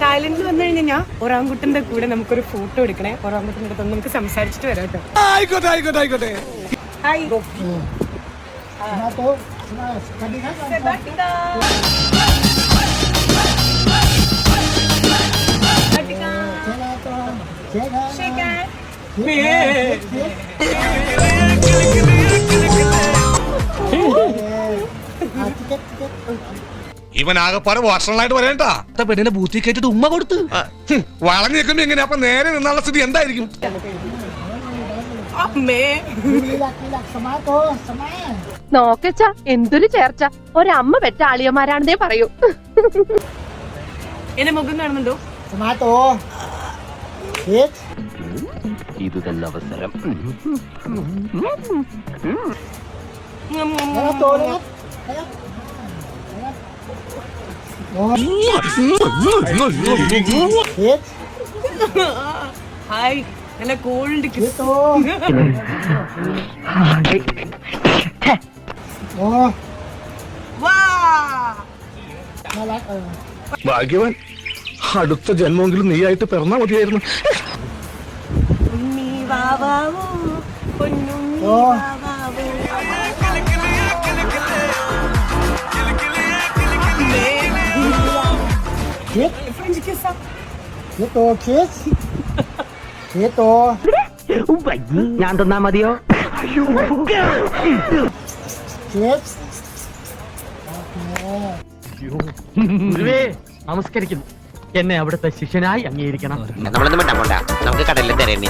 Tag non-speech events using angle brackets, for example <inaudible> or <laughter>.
തായ്ലൻഡിൽ വന്നു കഴിഞ്ഞാൽ ഞാൻ ഒറാങ്കുട്ടന്റെ കൂടെ നമുക്കൊരു ഫോട്ടോ എടുക്കണേ. ഒറാങ്കുട്ടന്റെ അടുത്ത് നമുക്ക് സംസാരിച്ചിട്ട് വരാം കേട്ടോ. ആയിക്കോട്ടെ ആയിക്കോട്ടെ ആയിക്കോട്ടെ. ഹായ്. ഇവൻ ആകെപ്പാടെ വർഷങ്ങളായിട്ട് വരേണ്ടാ പെണ്ണിനെ ബൂത്തി കയറ്റിട്ട് ഉമ്മ കൊടുത്ത്. വളഞ്ഞു നിൽക്കുമ്പോ എങ്ങനെ അപ്പൊ നേരെ നിന്നുള്ള സ്ഥിതി എന്തായിരിക്കും? അമ്മേ. നോക്കച്ച എന്തൊരു ചേർച്ച. ഒരമ്മ പെറ്റ ആളിയന്മാരാണെന്നേ പറയൂ. എന്നെ മുഖം കാണുന്നുണ്ടോ. ഇത് തന്നെ അവസരം Tomato ulit. Hit. ഹായ് നല്ല കോൾഡ് കിട്ടോ ഭാഗ്യവാൻ അടുത്ത ജന്മമെങ്കിലും നീയായിട്ട് പിറന്നാ മതിയായിരുന്നു. ഓ. Hit. kiss up. Dito. Kiss. Dito. <laughs> ഞാൻ തന്നാ മതിയോ Kiss. ഗുരുവേ നമസ്കരിക്കുന്നു എന്നെ അവിടുത്തെ ശിഷ്യനായി അംഗീകരിക്കണം നമ്മളൊന്നും വേണ്ട പോണ്ട നമുക്ക് കടലിൽ തരേണ്ടി